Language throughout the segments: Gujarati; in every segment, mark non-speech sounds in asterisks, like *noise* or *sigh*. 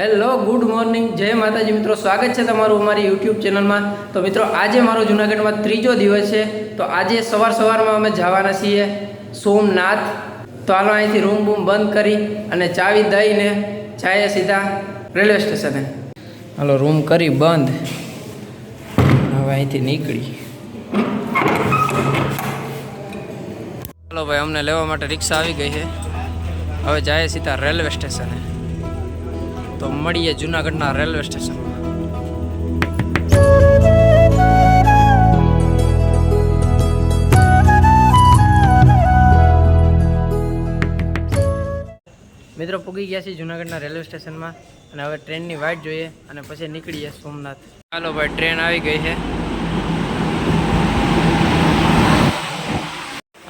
Hello, good morning. જય માતાજી મિત્રો, સ્વાગત છે તમારું અમારી યુટ્યુબ ચેનલમાં. તો મિત્રો, આજે મારો જુનાગઢમાં ત્રીજો દિવસ છે. તો આજે સવાર સવારમાં અમે જવાના છીએ સોમનાથ. તો હાલો, અહીંથી રૂમ બૂમ બંધ કરી અને ચાવી દઈને જાય સીધા રેલવે સ્ટેશને. હાલો, રૂમ કરી બંધ. હવે અહીંથી નીકળી. હાલો ભાઈ, અમને લેવા માટે રિક્ષા આવી ગઈ છે. હવે જાય સીધા રેલવે સ્ટેશને. તો મળીએ જુનાગઢના રેલવે સ્ટેશન મિત્રો, પૂગી ગયા છીએ જુનાગઢના રેલવે સ્ટેશનમાં અને હવે ટ્રેનની વાટ જોઈએ અને પછી નીકળીએ સોમનાથ. ચાલો ભાઈ, ટ્રેન આવી ગઈ છે.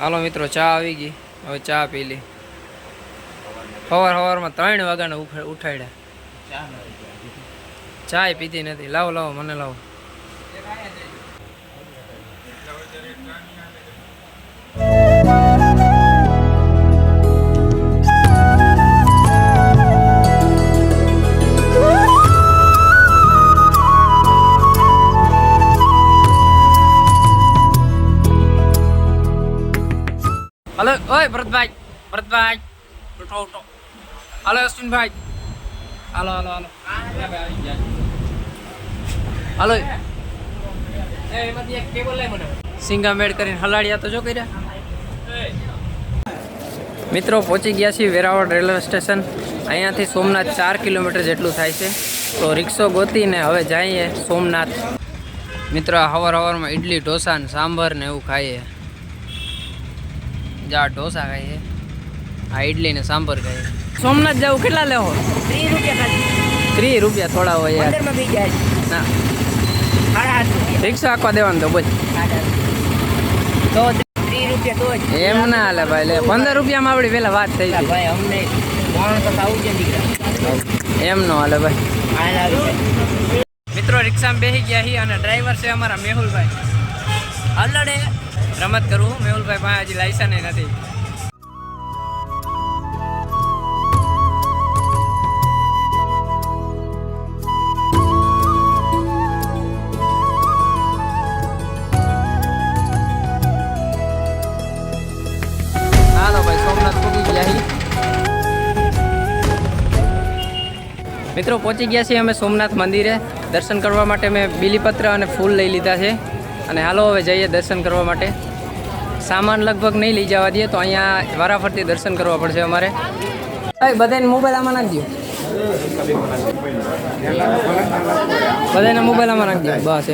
હાલો મિત્રો, ચા આવી ગઈ. હવે ચા પી લી. સવાર સવારમાં ત્રણ વાગ્યાને ઉઠા- ઉઠાડ્યા. ચાય પીતી નથી. લાવો લાવો, મને લાવો. હલો, ઓય, ભરતભાઈ. ભરતભાઈ, ઉઠો ઉઠો. હાલો, અશ્વિનભાઈ. હાલો હાલો હાલો હાલો સિંગા મેડ કરીને હલાડિયા તો જો કર્યા. મિત્રો પહોંચી ગયા છીએ વેરાવળ રેલવે સ્ટેશન. અહીંયાથી સોમનાથ ચાર કિલોમીટર જેટલું થાય છે. તો રિક્ષો ગોતીને હવે જઈએ સોમનાથ. મિત્રો હવાર હવારમાં ઇડલી ઢોસા ને સાંભર ને એવું ખાઈએ. જા ઢોસા ખાઈએ. આ ઇડલી ને સાંભર ખાઈએ. સોમનાથ જવું કેટલા લેવો? ત્રીસ રૂપિયા ખાલી. ત્રીસ રૂપિયા થોડા હોય યાર. ના. રિક્ષા આખવા દેવાનું તો બોલ. તો ત્રીસ રૂપિયા તો એમ ના હાલે ભાઈ લે પંદર રૂપિયામાં આપણી પેલા વાત થઈ પેલા ભાઈ અમને એમ નો હાલે ભાઈ. મિત્રો રિક્ષામાં બેસી ગયા હી અને ડ્રાઈવર છે અમારા મેહુલભાઈ. અલડે રમત કરવું મેહુલભાઈ પાસે હજી લાયસન્સ નથી. મિત્રો, પહોંચી ગયા છીએ અમે સોમનાથ મંદિરે. દર્શન કરવા માટે મેં બીલીપત્ર અને ફૂલ લઈ લીધા છે. અને હાલો, હવે જઈએ દર્શન કરવા માટે. સામાન લગભગ નહીં લઈ જવા દઈએ, તો અહીંયા વારાફરતી દર્શન કરવા પડશે અમારે. બધાને મોબાઈલ આમાં નાખજો બધાને મોબાઈલ આમાં નાખજો બસ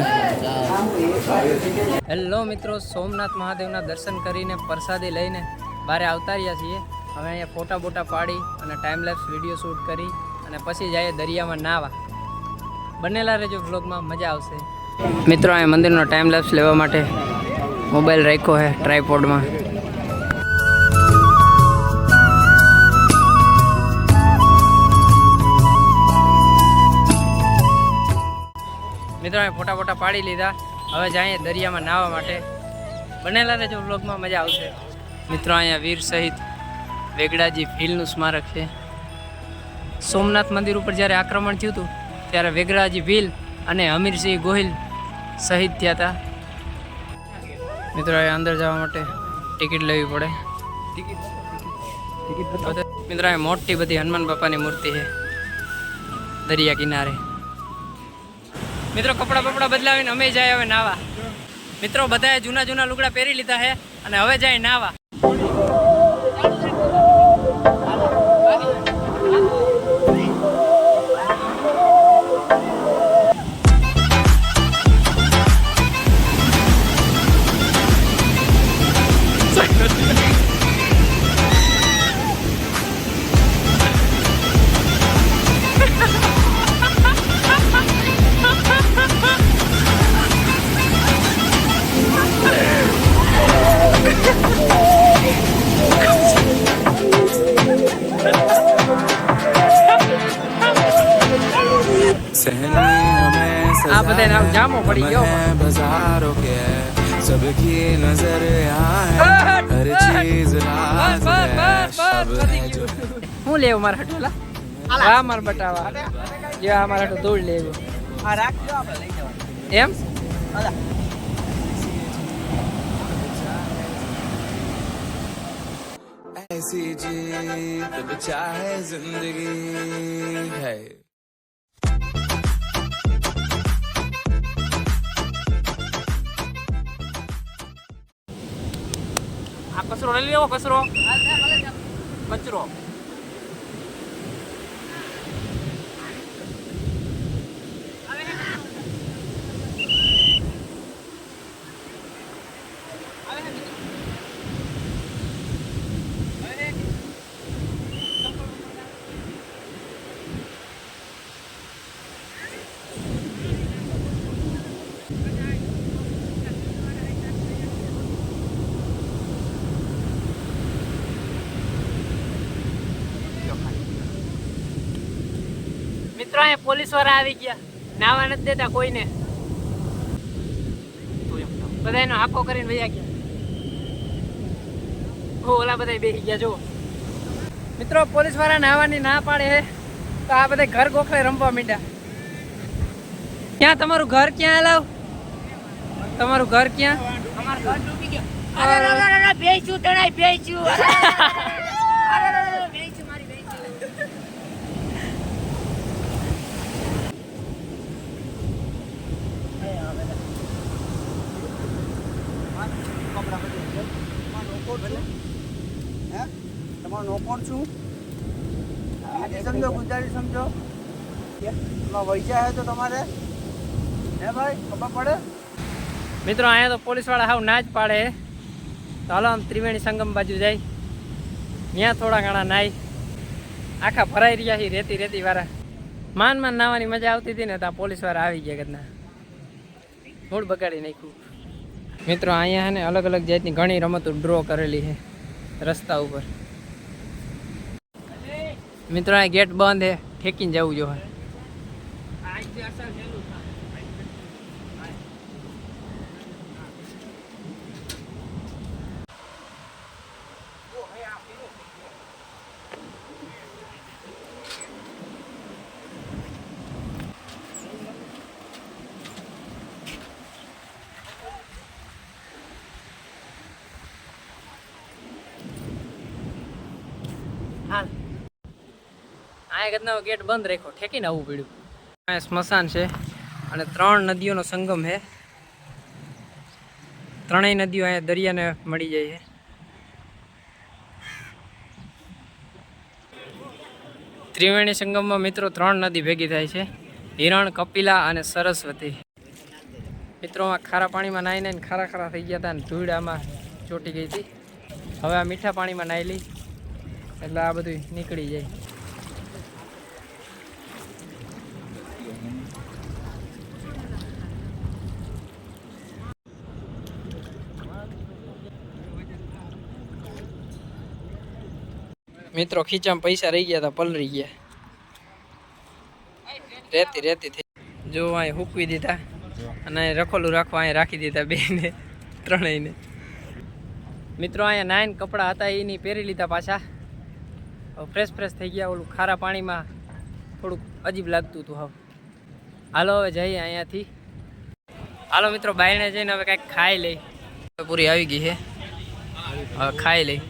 હેલો મિત્રો, સોમનાથ મહાદેવના દર્શન કરીને પ્રસાદી લઈને બહાર આવતા રહ્યા છીએ. હવે અહીંયા ફોટા બોટા પાડી અને ટાઈમ લેપ્સ વીડિયો શૂટ કરી. અને પછી જઈએ દરિયામાં નાવા. બનેલા રહેજો વ્લોગમાં મજા આવશે. મિત્રો અહીંયા મંદિરનો ટાઈમ લેપ્સ લેવા માટે મોબાઈલ રાખ્યો છે ટ્રાયપોડમાં મિત્રો અહીં ફોટા ફોટા પાડી લીધા. હવે જઈએ દરિયામાં નાહવા માટે. બનેલા રહેજો વ્લોગમાં મજા આવશે. મિત્રો અહીંયા વીર સહિત વેગડાજી ફીલનું સ્મારક છે. સોમનાથ મંદિર ઉપર જ્યારે આક્રમણ થયું હતું, ત્યારે વેગરાજી ભીલ અને હમીરસિંહ ગોહિલ શહીદ થયા હતા. મિત્રો અંદર જવા માટે ટિકિટ લેવી પડે. મિત્રો, અહીંયા મોટી બધી હનુમાન બાપાની મૂર્તિ છે, દરિયા કિનારે. મિત્રો, કપડાં બપડા બદલાવીને અમે જાય હવે નાવા. મિત્રો, બધાએ જૂના જૂના લુગડા પહેરી લીધા છે અને હવે જાય નાવા. આ બધાને આમ જામો પડી ગયો बाजारों के सबकी नजर यहाँ है हर चीज राज है सब है जो હું લેવું મારા હટોલા વાહ માર બટાવા જે આ મારા હાટુ દોડ લેવું આ રાખજો આપણે લઈ જવાનું એમ હાલા ऐसी जीत बचा है जिंदगी है લઈ લેવો કચરો? કચરો મિત્રો અહીંયા પોલીસવાળા આવી ગયા. નાવા નથી દેતા કોઈને. બધાનો હાકો કરીને વયા ગયા. ઓલા બધા બેસી ગયા જો મિત્રો પોલીસવાળા નાવાની ના પાડે હે તો આ બધા ઘર ગોખલે રમવા માંડ્યા. ક્યાં તમારું ઘર ક્યાં લાવ તમારું ઘર ક્યાં? અમારું ઘર ડૂબી ગયું. અરે અરે અરે તણાઈ બેસ્યું *laughs* અરે અરે અરે બેસ્યું મારી બેસ્યું તમારો નોકર છું. હિન્દી સમજો, ગુજરાતી સમજો. એમાં વૈસા હે તો તમારે. હે ભાઈ, ખબર પડે? મિત્રો, અહીંયા તો પોલીસવાળા હાવ ના જ પાડે. તો હાલો આમ ત્રિવેણી સંગમ બાજુ જાય. ત્યાં થોડા ઘણા નાય. આખા ભરાઈ રહ્યા છે રેતી રેતી વાળા માન માન નાવાની મજા આવતી હતી ને ત્યાં પોલીસવાળા આવી ગયા કદના મૂળ બગાડી નાખ્યું. મિત્રો, અહીંયા ને અલગ અલગ જાતની ઘણી રમતો ડ્રો કરેલી છે રસ્તા ઉપર. મિત્રો, આ ગેટ બંધ છે. ઠેકીને જવું જોઈએ હાલ આ કદનો ગેટ બંધ રાખ્યો. ઠેકીને આવવું પડ્યું. અહીંયા સ્મશાન છે અને ત્રણ નદીઓનો સંગમ છે. ત્રણેય નદીઓ અહીંયા દરિયાને મળી જાય છે. ત્રિવેણી સંગમમાં મિત્રો ત્રણ નદી ભેગી થાય છે. હિરણ, કપિલા અને સરસ્વતી. મિત્રોમાં ખારા પાણીમાં નાહી નાહીને ખારા ખારા થઈ ગયા હતા અને ધૂળામાં ચોટી ગઈ હતી. હવે આ મીઠા પાણીમાં નાહી લઈ એટલે આ બધું નીકળી જાય. મિત્રો, ખીચામાં પૈસા રહી ગયા હતા પલરી ગયા. રેતી રેતી થઈ. જો અહીં હૂકવી દીધા અને અહીં રખોલું રાખવા અહીં રાખી દીધા બેને, ત્રણેયને. મિત્રો અહીંયા નાઈન કપડાં હતા, એની પહેરી લીધા પાછા. ફ્રેશ ફ્રેશ થઈ ગયા, ઓલું ખારા પાણીમાં થોડુંક અજીબ લાગતું હતું હવે. હાલો, હવે જઈએ અહીંયાથી હાલો, મિત્રો, બાયણે જઈને હવે કાંઈક ખાઈ લઈ. પૂરી આવી ગઈ છે હવે ખાઈ લઈ.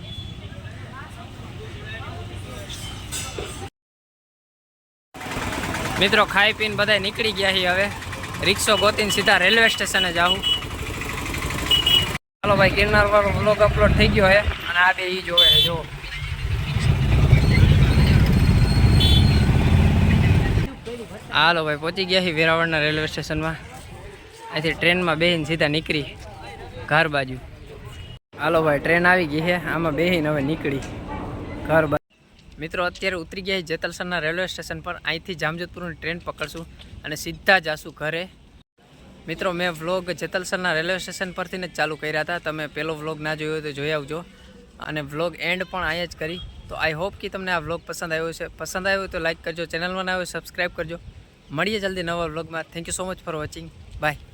મિત્રો, ખાઈ પીને બધા નીકળી ગયા છીએ હવે. રિક્ષો ગોતીને સીધા રેલવે સ્ટેશને જાઉં. ચાલો ભાઈ ગિરનાર વાળો બ્લોગ અપલોડ થઈ ગયો છે અને આ બે ઈ જોવે છે જો હાલો ભાઈ, પહોંચી ગયા છીએ વેરાવળના રેલવે સ્ટેશનમાં. અહીંથી ટ્રેનમાં બેહીને સીધા નીકળી, ઘર બાજુ. હાલો ભાઈ, ટ્રેન આવી ગઈ છે આમાં બેસીને હવે નીકળી, ઘર બાજુ. મિત્રો, અત્યારે ઉતરી ગયા જેતલસરના રેલવે સ્ટેશન પર. અહીંથી જામજોધપુરની ટ્રેન પકડશું અને સીધા જાશું ઘરે. મિત્રો, મેં વ્લોગ જેતલસરના રેલવે સ્ટેશન પરથી જ ચાલુ કર્યા હતા. તમે પહેલો વ્લોગ ના જોયો તો જોઈ આવજો. અને વ્લોગ એન્ડ પણ અહીંયા જ કરી. તો આઈ હોપ કે તમને આ વ્લોગ પસંદ આવ્યો છે પસંદ આવ્યો તો લાઈક કરજો, ચેનલમાં આવ્યો સબસ્ક્રાઈબ કરજો. મળીએ જલ્દી નવા વ્લોગમાં. Thank you so much for watching bye